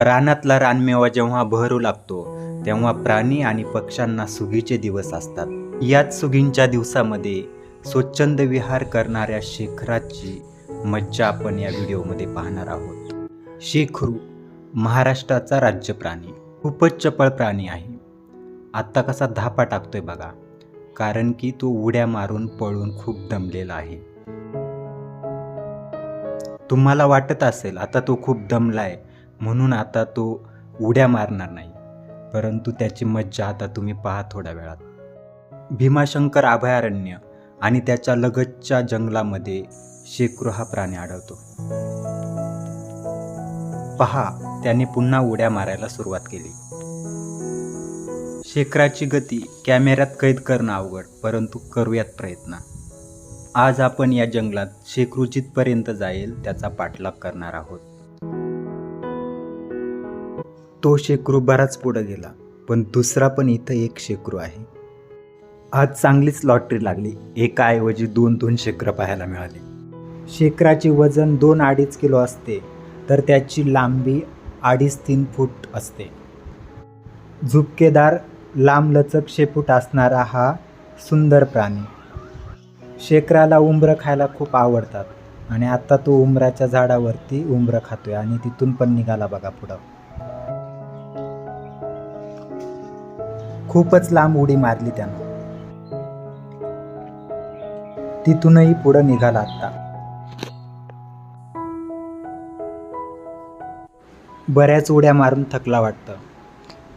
रानातला रानमेवा जेव्हा बहरू लागतो तेव्हा प्राणी आणि पक्ष्यांना सुगीचे दिवस असतात. याच सुगींच्या दिवसामध्ये स्वच्छंद विहार करणाऱ्या शेखराची मज्जा आपण या व्हिडिओमध्ये पाहणार आहोत. शेखरू महाराष्ट्राचा राज्य प्राणी खूपच चपळ प्राणी आहे. आत्ता कसा धापा टाकतोय बघा कारण की तो उड्या मारून पळून खूप दमलेला आहे. तुम्हाला वाटत असेल आता तो खूप दमलाय म्हणून आता तो उड्या मारणार नाही परंतु त्याची मज्जा आता तुम्ही पहा थोड्या वेळात. भीमाशंकर अभयारण्य आणि त्याच्या लगतच्या जंगलामध्ये शेकरू हा प्राणी आढळतो. पहा त्याने पुन्हा उड्या मारायला सुरुवात केली. शेकराची गती कॅमेऱ्यात कैद करणं अवघड परंतु करूयात प्रयत्न. आज आपण या जंगलात शेकरू जिथपर्यंत जाईल त्याचा पाठलाग करणार आहोत. तो शेकरू बराच पुढं गेला पण दुसरा पण इथं एक शेकरू आहे. आज चांगलीच लॉटरी लागली. एकाऐवजी दोन दोन शेकरं पाहायला मिळाली. शेकराचे वजन दोन अडीच किलो असते तर त्याची लांबी अडीच तीन फूट असते. झुपकेदार लांबलचक शेपूट असणारा हा सुंदर प्राणी. शेकराला उंबरं खायला खूप आवडतात आणि आता तो उंबराच्या झाडावरती उंबरं खातोय आणि तिथून पण निघाला बघा पुढं. खूपच लांब उडी मारली त्यानं. तिथूनही पुढं निघाला आत्ता. बऱ्याच उड्या मारून थकला वाटतं.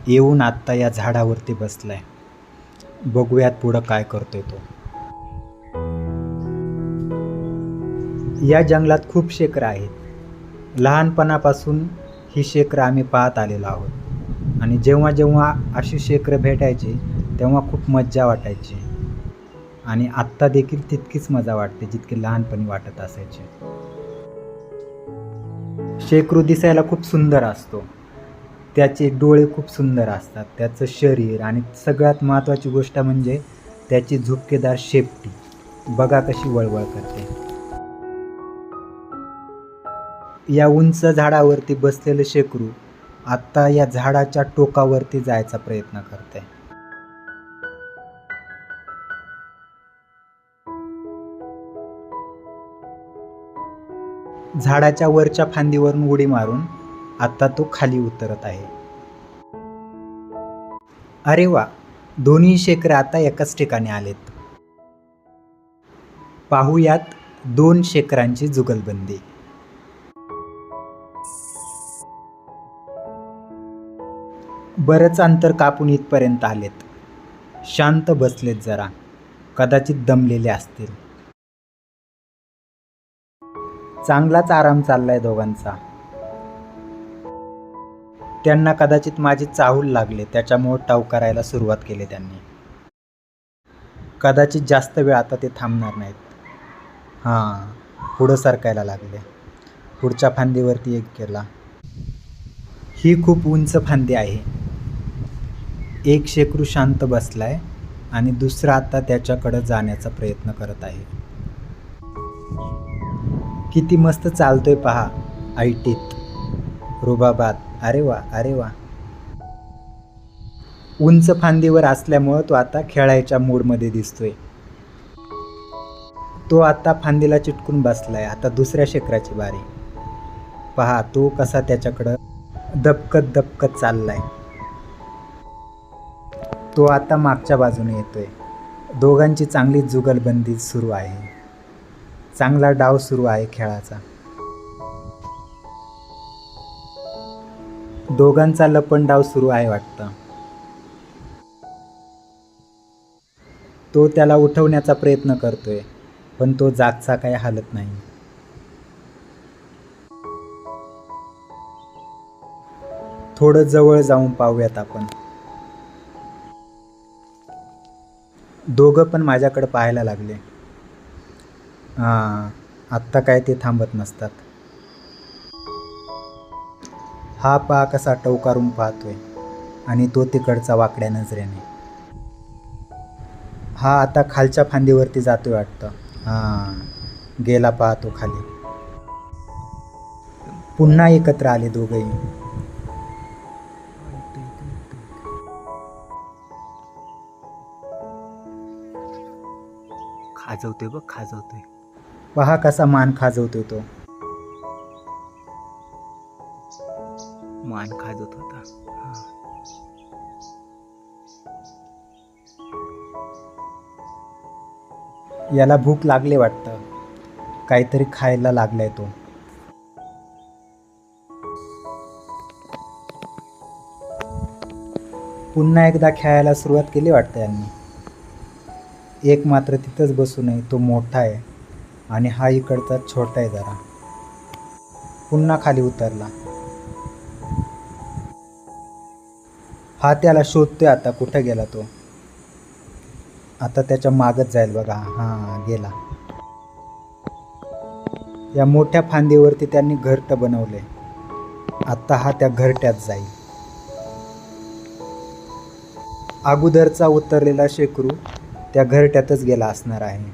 येऊन आत्ता या झाडावरती बसलाय. बघूयात पुढं काय करतोय तो. या जंगलात खूप शेकरं आहेत. लहानपणापासून ही शेकरं आम्ही पाहत आलेलो आहोत. आणि जेव्हा जेव्हा अशी शेकरं भेटायची तेव्हा खूप मज्जा वाटायची. आणि आत्ता देखील तितकीच मजा वाटते जितकी लहानपणी वाटत असायची. शेकरू दिसायला खूप सुंदर असतो. त्याचे डोळे खूप सुंदर असतात. त्याचं शरीर आणि सगळ्यात महत्त्वाची गोष्ट म्हणजे त्याची झुपकेदार शेपटी. बघा कशी वळवळ करते. या उंच झाडावरती बसलेलं शेकरू आत्ता या झाडाच्या टोकावरती जायचा प्रयत्न करते. झाडाच्या वरच्या फांदीवरून उडी मारून आता तो खाली उतरत आहे. अरे वा! दोन्ही शेकरे आता एकाच ठिकाणी आलेत. पाहूयात दोन शेकरांची जुगलबंदी. बरंच अंतर कापून इथपर्यंत आलेत. शांत बसलेत जरा. कदाचित दमलेले असतील. चांगलाच आराम चाललाय दोघांचा. त्यांना कदाचित माझी चाहूल लागले त्याच्यामुळे टाव करायला सुरुवात केली त्यांनी. कदाचित जास्त वेळ आता ते थांबणार नाहीत. हां पुढं सरकायला लागले. पुढच्या फांदीवरती एक केला. ही खूप उंच फांदी आहे. एक शेकरू शांत बसलाय आणि दुसरा आता त्याच्याकडं जाण्याचा प्रयत्न करत आहे. किती मस्त चालतोय पहा आयटीत रुबाबात. अरे वा अरे वा. उंच फांदीवर असल्यामुळं तो आता खेळायच्या मूडमध्ये दिसतोय. तो आता फांदीला चिटकून बसलाय आता दुसऱ्या शेकराची बारी. पहा तो कसा त्याच्याकडं दबकत दबकत चाललाय. तो आता मागच्या बाजूने येतोय. दोघांची चांगली जुगलबंदी सुरू आहे. चांगला डाव सुरू आहे खेळाचा. दोघांचा लपण डाव सुरू आहे वाटतं. तो त्याला उठवण्याचा प्रयत्न करतोय पण तो जागचा काही हालत नाही. थोडं जवळ जाऊन पाहूयात आपण. दोघं पण माझ्याकडं पाहायला लागले. हां आत्ता काय ते थांबत नसतात. हा पहा कसा टवकारून पाहतोय आणि तो तिकडचा वाकड्या नजरेने. हा आता खालच्या फांदीवरती जातोय वाटतं. हां गेला पाहतो खाली. पुन्हा एकत्र आले दोघंही. खाजवतोय बघ खाजवतोय. पहा कसा मान खाजवतोय तो. मान खाजवत होता. हा. याला भूक लागले वाटतं. काहीतरी खायला लागलाय तो. पुन्हा एकदा खेळायला सुरुवात केली वाटतं यांनी. एक मात्र तिथंच बसू नये तो मोठा आहे. आणि हा इकडचा छोटा आहे जरा. पुन्हा खाली उतरला. हा त्याला शोधतोय आता कुठं गेला तो. आता त्याच्या मागच जाईल बघा. हा गेला. या मोठ्या फांदीवरती त्यांनी घरट बनवले आता हा त्या घरट्यात जाईल. अगोदरचा उतरलेला शेकरू त्या घरट्यातच गेला असणार आहे.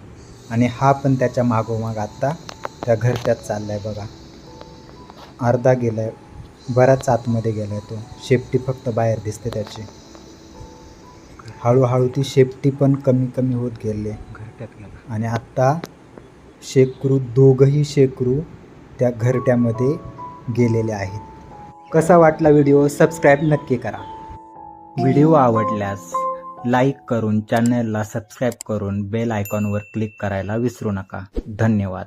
आणि हा पण त्याच्या मागोमाग आत्ता त्या घरट्यात चाललाय बघा. अर्धा गेलाय बराच आतमध्ये गेलाय तो. शेपटी फक्त बाहेर दिसते त्याची. हळूहळू ती शेपटी पण कमी कमी होत गेले. घरट्यात गेला. आणि आत्ता शेकरू दोघंही शेकरू त्या घरट्यामध्ये गेलेले आहेत. कसा वाटला व्हिडिओ? सबस्क्राईब नक्की करा. व्हिडिओ आवडल्यास लाईक करून चॅनलला सबस्क्राईब करून बेल आयकॉनवर क्लिक करायला विसरू नका. धन्यवाद.